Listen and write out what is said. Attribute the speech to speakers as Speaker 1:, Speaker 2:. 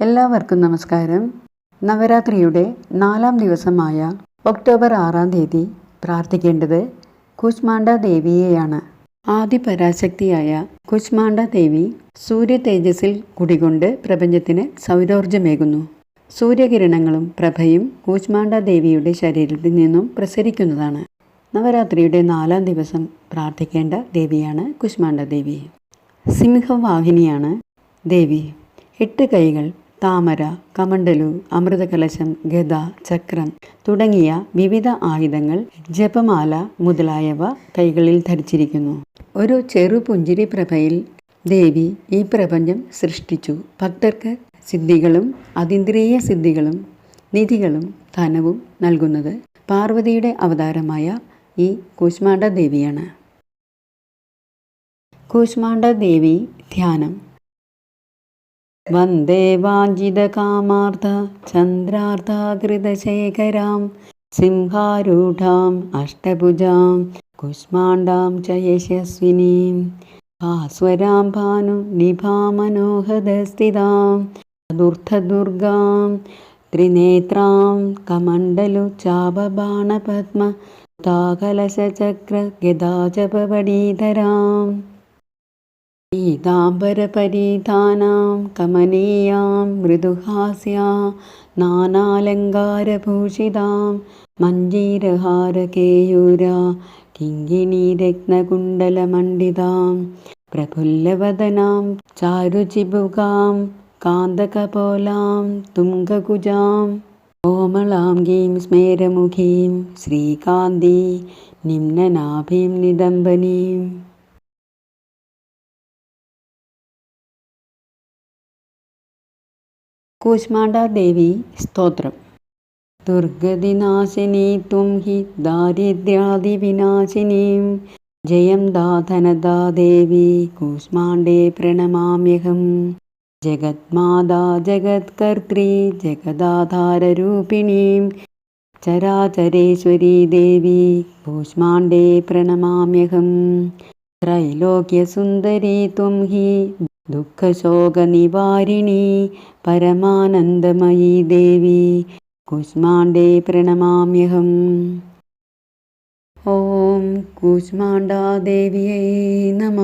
Speaker 1: എല്ലാവർക്കും നമസ്കാരം. നവരാത്രിയുടെ നാലാം ദിവസമായ ഒക്ടോബർ ആറാം തീയതി പ്രാർത്ഥിക്കേണ്ടത് കുഷ്മാണ്ഡ ദേവിയെയാണ്. ആദിപരാശക്തിയായ കുഷ്മാണ്ഡ ദേവി സൂര്യ തേജസ്സിൽ കുടികൊണ്ട് പ്രപഞ്ചത്തിന് സൗരോർജമേകുന്നു. സൂര്യകിരണങ്ങളും പ്രഭയും കൂശ്മാണ്ഡ ദേവിയുടെ ശരീരത്തിൽ നിന്നും പ്രസരിക്കുന്നതാണ്. നവരാത്രിയുടെ നാലാം ദിവസം പ്രാർത്ഥിക്കേണ്ട ദേവിയാണ് കുഷ്മാണ്ഡ ദേവി. സിംഹവാഹിനിയാണ് ദേവി. എട്ട് കൈകൾ താമര കമണ്ടലു അമൃതകലശം ഗദ ചക്രം തുടങ്ങിയ വിവിധ ആയുധങ്ങൾ ജപമാല മുതലായവ കൈകളിൽ ധരിച്ചിരിക്കുന്നു. ഒരു ചെറു പുഞ്ചിരി പ്രഭയിൽ ദേവി ഈ പ്രപഞ്ചം സൃഷ്ടിച്ചു. ഭക്തർക്ക് സിദ്ധികളും അതീന്ദ്രിയ സിദ്ധികളും നിധികളും ധനവും നൽകുന്നത് പാർവതിയുടെ അവതാരമായ ഈ കൂശ്മാണ്ഡ ദേവിയാണ് കൂശ്മാണ്ഡ ദേവി ധ്യാനം वन्दे वाञ्जिदकामार्ध चन्द्रार्थाकृतशेखरां सिंहारूढां अष्टभुजां कुष्माण्डां च यशस्विनीं पास्वरां भानुनिभामनोहदस्थितां चतुर्थदुर्गां त्रिनेत्रां कमण्डलु चापबाणपद्मता പീതാംബരപരീധാനാം കമനീയാം മൃദുഹാസ്യാ നാനാലങ്കാരഭൂഷിതാം മഞ്ജീരഹാരകേയൂരാ കിങ്കിണീരത്നകുണ്ടലമണ്ഡിതാം പ്രഫുല്ലവദനാം ചാരുചിബുകാം കാന്തകപോലാം തുംഗകുജാം കോമളാംഗീം സ്മേരമുഖീം ശ്രീകാന്തി നിമ്നനാഭീം നിദംബനീം കൂശ്മാണ്ഡ ദേവി സ്തോത്രം. ദുർഗതിനാശിനി ത്വം ഹി ദാരിദ്ര്യാദിവിനാശിനീം ജയം ദാധനദാ ദേവി കൂഷ്മാണ്ഡേ പ്രണമാമ്യഹം. ജഗത്മാതാ ജഗത്കർत्री ജഗദാധാരൂപിണീം ചരാചരേശ്വരീ ദേവി കൂശ്മാണ്ഡേ പ്രണമാമ്യഹം. ത്രൈലോക്യസുന്ദരീ ത്വം ഹി ദുഃഖശോകനിവാരിണി പരമാനന്ദമയീ ദേവി കൂഷ്മാണ്ഡേ പ്രണമാമ്യഹം. ഓം കൂഷ്മാണ്ഡാദേവിയൈ നമ.